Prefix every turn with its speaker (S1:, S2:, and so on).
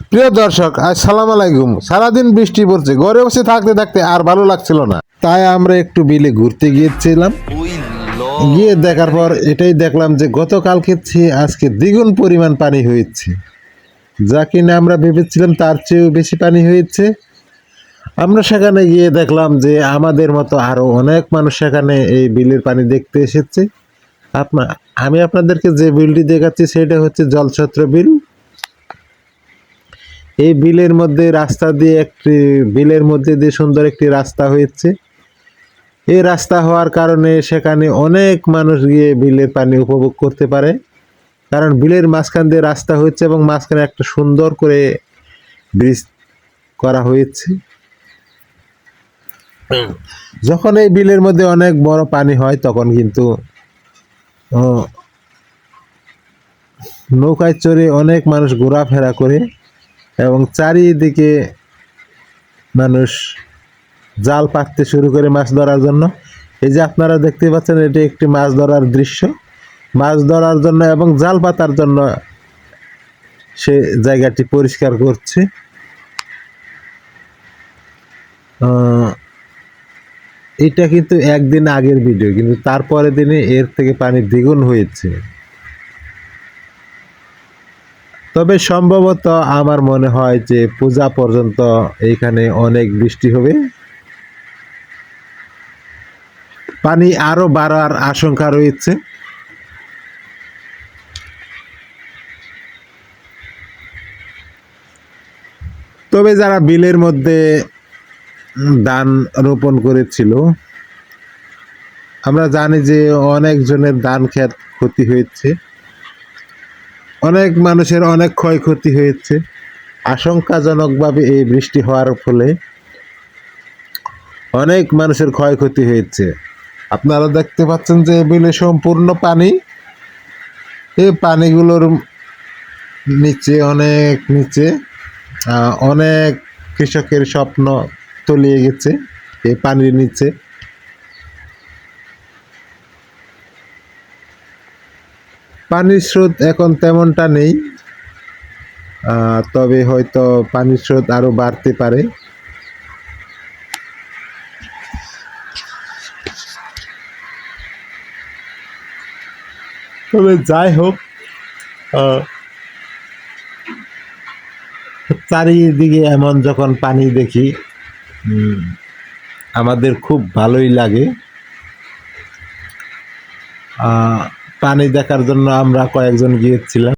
S1: প্রিয় দর্শক আসসালামু আলাইকুম। সারাদিন বৃষ্টি পড়ছে, ঘরে বসে থাকতে থাকতে আর ভালো লাগছিল না। তাই আমরা একটু বিলে ঘুরতে গিয়েছিলাম। গিয়ে দেখার পর এটাই দেখলাম যে গতকালকে চেয়ে আজকে দ্বিগুণ পরিমাণ পানি হয়েছে। যা কিনা আমরা ভেবেছিলাম তার চেয়েও বেশি পানি হয়েছে। আমরা সেখানে গিয়ে দেখলাম যে আমাদের মতো আরও অনেক মানুষ সেখানে এই বিলের পানি দেখতে এসেছে। আপনা আমি আপনাদেরকে যে বিলটি দেখাচ্ছি, সেটা হচ্ছে জলছত্র বিল। এই বিলের মধ্যে রাস্তা দিয়ে একটি, বিলের মধ্যে দিয়ে সুন্দর একটি রাস্তা হয়েছে। এই রাস্তা হওয়ার কারণে সেখানে অনেক মানুষ গিয়ে বিলের পানি উপভোগ করতে পারে। কারণ বিলের মাঝখান দিয়ে রাস্তা হচ্ছে এবং মাঝখানে একটা সুন্দর করে ব্রিজ করা হয়েছে। যখন এই বিলের মধ্যে অনেক বড় পানি হয়, তখন কিন্তু নৌকায় চড়ে অনেক মানুষ ঘোরাফেরা করে। এবং চারিদিকে মানুষ জাল পাততে শুরু করে মাছ ধরার জন্য। এই যে আপনারা দেখতে পাচ্ছেন, এটি একটি মাছ ধরার দৃশ্য। মাছ ধরার জন্য এবং জাল পাতার জন্য সে জায়গাটি পরিষ্কার করছে। এটা কিন্তু একদিন আগের ভিডিও কিন্তু তারপরে দিনে এর থেকে পানি দ্বিগুণ হয়েছে। তবে সম্ভবত আমার মনে হয় যে পূজা পর্যন্ত এইখানে অনেক বৃষ্টি হবে। পানি আরও বাড়ার আশঙ্কা রয়েছে। তবে যারা বিলের মধ্যে ধান রোপণ করেছিল, আমরা জানি যে অনেকজনের ধান ক্ষেত ক্ষতি হয়েছে। অনেক মানুষের অনেক ক্ষয়ক্ষতি হয়েছে। আশঙ্কাজনকভাবে এই বৃষ্টি হওয়ার ফলে অনেক মানুষের ক্ষয়ক্ষতি হয়েছে। আপনারা দেখতে পাচ্ছেন যে বিলে সম্পূর্ণ পানি। এই পানিগুলোর নিচে, অনেক নিচে অনেক কৃষকের স্বপ্ন তলিয়ে গেছে। এই পানির নিচে পানির স্রোত এখন তেমনটা নেই। তবে হয়তো পানির স্রোত আরও বাড়তে পারে। তবে যাই হোক চারিদিকে এমন যখন পানি দেখি আমাদের খুব ভালোই লাগে। পানি দেখার জন্য আমরা কয়েকজন গিয়েছিলাম।